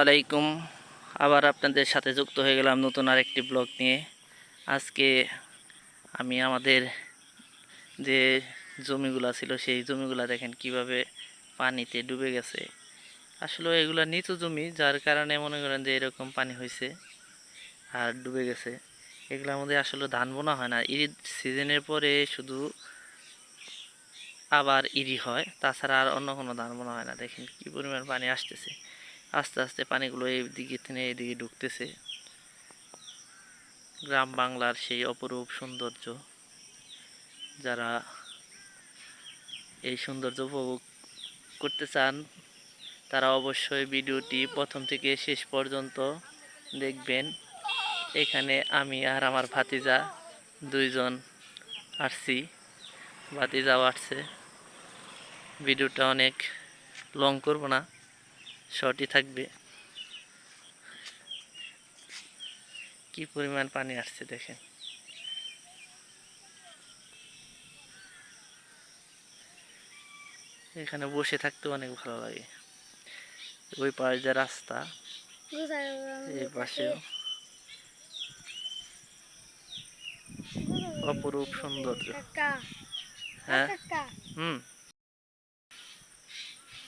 আলাইকুম। আবার আপনাদের সাথে যুক্ত হয়ে গেলাম নতুন আরেকটি ব্লগ নিয়ে। আজকে আমি আমাদের যে জমিগুলা ছিল, সেই জমিগুলা দেখেন কীভাবে পানিতে ডুবে গেছে। আসলে এগুলা নিচু জমি, যার কারণে মনে করেন যে এরকম পানি হয়েছে আর ডুবে গেছে। এগুলোর মধ্যে আসলে ধান বোনা হয় না। ঈদ সিজনের পরে শুধু আবার ইরি হয়, তাছাড়া আর অন্য কোনো ধান বোনা হয় না। দেখেন কি পরিমাণ পানি আসতেছে। আস্তে আস্তে পানিগুলো এই দিকে থেকে এইদিকে ঢুকতেছে। গ্রাম বাংলার সেই অপরূপ সৌন্দর্য, যারা এই সৌন্দর্য উপভোগ করতে চান, তারা অবশ্যই ভিডিওটি প্রথম থেকে শেষ পর্যন্ত দেখবেন। এখানে আমি আর আমার ভাতিজা দুইজন আসছি। ভাতিজাও আসছে। ভিডিওটা অনেক লং করব না। শর্টই থাকবে। কি পরিমাণ পানি আসছে দেখেন। এখানে বসে থাকতে অনেক ভালো লাগে। ওই পাশে যে রাস্তা এই পাশেও। অপরূপ সৌন্দর্য। হ্যাঁ? হুম।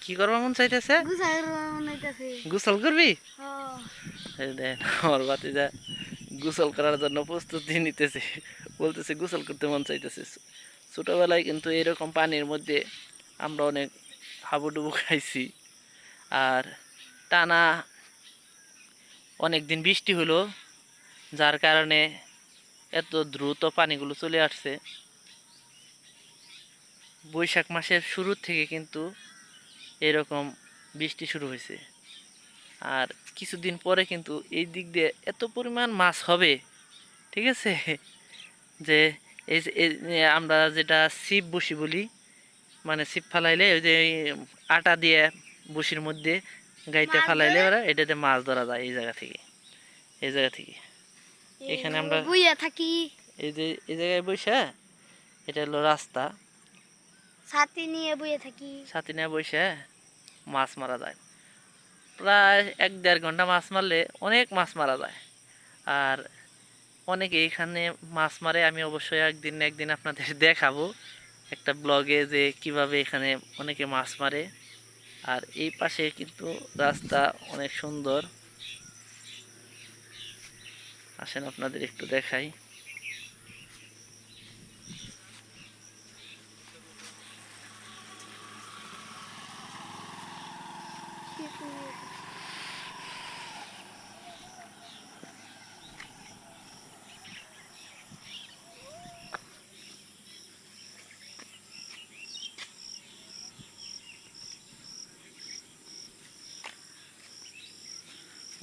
কি করবা মন চাইতেছে? গোসল করবি এই দেন আমার বাতিজা গোসল করার জন্য প্রস্তুতি নিতেছে। বলতেছে গোসল করতে মন চাইতেছে। ছোটোবেলায় কিন্তু এরকম পানির মধ্যে আমরা অনেক হাবুডুবু খাইছি। আর টানা অনেক দিন বৃষ্টি হলো যার কারণে এত দ্রুত পানিগুলো চলে আসছে। বৈশাখ মাসের শুরুর থেকে কিন্তু এরকম বৃষ্টি শুরু হয়েছে। আর কিছুদিন পরে কিন্তু এই দিক দিয়ে এত পরিমাণ মাছ হবে ঠিক আছে? যে এই আমরা যেটা ছিপ বসি বলি মানে ছিপ ফালাইলে ওই যে আটা দিয়ে বসির মধ্যে গাইতে ফালাইলে ওরা এটাতে মাছ ধরা যায় এই জায়গা থেকে এই জায়গা থেকে। এখানে আমরা- বুইয়া থাকি। এই যে এই জায়গায় বসে এটা হলো রাস্তা। ছাতি নিয়ে বুইয়া থাকি। সাথে নিয়ে বসে মাছ মারা যায়। প্রায় এক দেড় ঘণ্টা মাছ মারলে অনেক মাছ মারা যায়। আর অনেকে এখানে মাছ মারে, আমি অবশ্যই একদিন একদিন আপনাদের দেখাবো একটা ব্লগে যে কীভাবে এখানে অনেকে মাছ মারে। আর এই পাশে কিন্তু রাস্তা অনেক সুন্দর। আসেন আপনাদের একটু দেখাই।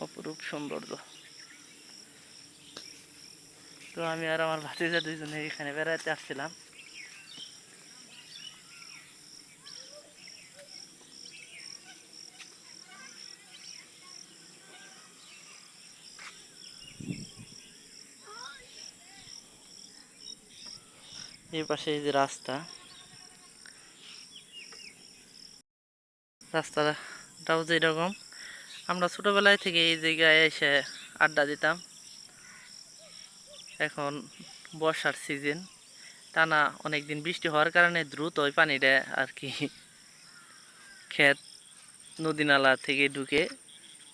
অপরূপ সৌন্দর্য। তো আমি আর আমার ভাতিজা দুইজনে এখানে বেড়াতে আসছিলাম। এই পাশে যে রাস্তা। রাস্তাটাও যে এরকম আমরা ছোটোবেলায় থেকে এই জায়গায় এসে আড্ডা দিতাম। এখন বর্ষার সিজন টানা অনেক দিন বৃষ্টি হওয়ার কারণে দ্রুত ওই পানিটা আর কি ক্ষেত নদী নালা থেকে ঢুকে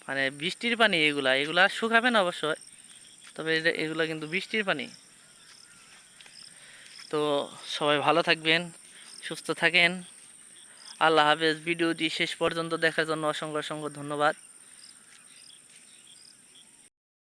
মানে বৃষ্টির পানি এগুলা। এগুলা শুকাবে না অবশ্যই তবে এগুলা কিন্তু বৃষ্টির পানি। তো সবাই ভালো থাকবেন, সুস্থ থাকেন। আল্লাহ হাফেজ, ভিডিওটি শেষ পর্যন্ত দেখার জন্য অসংখ্য অসংখ্য ধন্যবাদ।